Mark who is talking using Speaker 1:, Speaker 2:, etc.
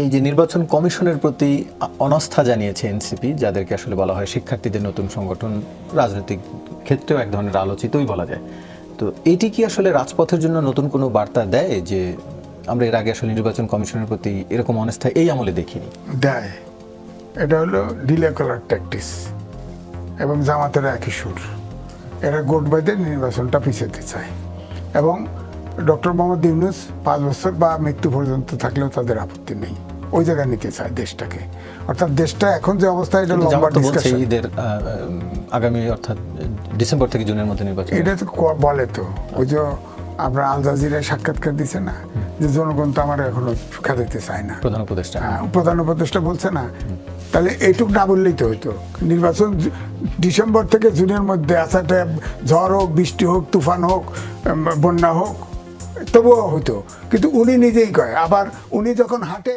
Speaker 1: এই যে নির্বাচন কমিশনের প্রতি অনাস্থা জানিয়েছে এনসিপি, যাদেরকে আসলে বলা হয় শিক্ষার্থীদের নতুন সংগঠন, রাজনৈতিক ক্ষেত্রেও এক ধরনের আলোচিতই বলা যায়। তো এটি কি আসলে রাজপথের জন্য নতুন কোনো বার্তা দেয় যে আমরা এর আগে আসলে নির্বাচন কমিশনের প্রতি এরকম অনাস্থা এই আমলে দেখিনি?
Speaker 2: দেয়। এটা হলো ডিলে করার ট্যাকটিস এবং জামাতের একই সুর। এরা গোট বেঁধে নির্বাচনটা পিছাতে চায়। এবং ডক্টর মোহাম্মদ ইউনুস পাঁচ বছর বা মৃত্যু পর্যন্ত থাকলেও তাদের আপত্তি নেই। ওই জায়গায় নিতে চায় দেশটাকে। অর্থাৎ দেশটা এখন যে অবস্থা এটা লম্বা ডিসকাশন
Speaker 1: ঈদের আগামী অর্থাৎ ডিসেম্বর থেকে জুনের মধ্যে নির্বাচন
Speaker 2: এটা তো বলে তো। ওই যে আমরা আল জাজিরায় সাক্ষাৎকার দিছে না যে জনগণ তো আমার এখনও খেলাতে চায় না।
Speaker 1: প্রধান উপদেষ্টা।
Speaker 2: হ্যাঁ, প্রধান উপদেষ্টা বলছে না। তাহলে এইটুক না বললেই তো হইতো। নির্বাচন ডিসেম্বর থেকে জুনের মধ্যে আসাটা ঝড় হোক বৃষ্টি হোক তুফান হোক বন্যা হোক তবুও হইতো। কিন্তু উনি নিজেই কয়। আবার উনি যখন হাঁটে